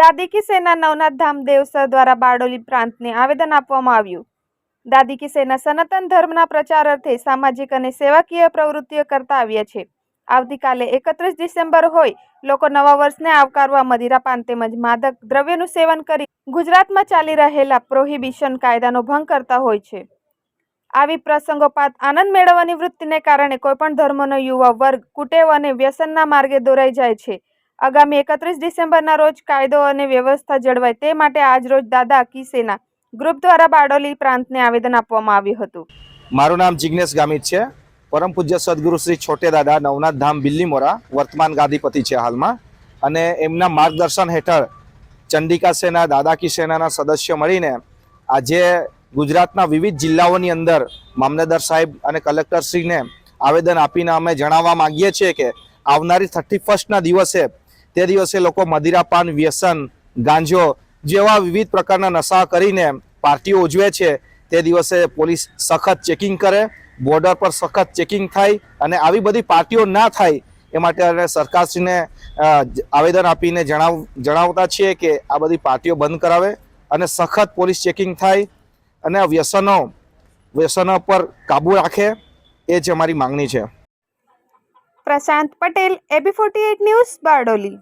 દાદી કી સેના નવનાથ ધામ દેવસર દ્વારા બારડોલી પ્રાંતને આવેદન આપવામાં આવ્યું. દાદી કી સેના સનાતન ધર્મના પ્રચાર અર્થે સામાજિક અને સેવાકીય પ્રવૃત્તિઓ કરતા આવ્યા છે. આવતીકાલે એકત્રીસ ડિસેમ્બર હોય, લોકો નવા વર્ષને આવકારવા મદિરાપાન તેમજ માદક દ્રવ્યનું સેવન કરી ગુજરાતમાં ચાલી રહેલા પ્રોહિબિશન કાયદાનો ભંગ કરતા હોય છે. આવી પ્રસંગોપાત આનંદ મેળવવાની વૃત્તિને કારણે કોઈપણ ધર્મનો યુવા વર્ગ કુટેવ અને વ્યસનના માર્ગે દોરાઈ જાય છે. આગામી એકત્રીસ ડિસેમ્બરના રોજ કાયદો અને વ્યવસ્થા જળવાય તે માટે આજરોજ દાદા કી સેના ગ્રુપ દ્વારા બારડોલી પ્રાંતને આવેદન આપવામાં આવ્યું હતું. મારું નામ જિગ્નેશ ગામિત છે. પરમ પૂજ્ય સદગુરુ શ્રી છોટે દાદા નવનાથ ધામ બિલ્લીમોરા વર્તમાન ગાદીપતિ છે હાલમાં. અને એમના માર્ગદર્શન હેઠળ ચંડિકા સેના દાદા કી સેનાના સદસ્યો મળીને આજે ગુજરાતના વિવિધ જિલ્લાઓની અંદર મામલતદાર સાહેબ અને કલેક્ટરશ્રીને આવેદન આપીને અમે જણાવવા માગીએ છીએ કે આવનારી થર્ટી ફર્સ્ટના દિવસે તે દિવસે લોકો મદિરાપાન વ્યસન, ગાંજો જેવા વિવિધ પ્રકારના નશા કરીને પાર્ટીઓ ઉજવે છે. તે દિવસે પોલીસ સખત ચેકિંગ કરે, બોર્ડર પર સખત ચેકિંગ થાય અને આવી બધી પાર્ટીઓ ના થાય એ માટે અમે સરકારશ્રીને આવેદન આપીને જણાવ, જણાવતા છીએ કે આ બધી પાર્ટીઓ બંધ કરાવે અને સખત પોલીસ ચેકિંગ થાય અને વ્યસનો વ્યસનો પર કાબુ રાખે એ જ અમારી માંગણી છે. Prashant Patel, AB forty news Bardoli.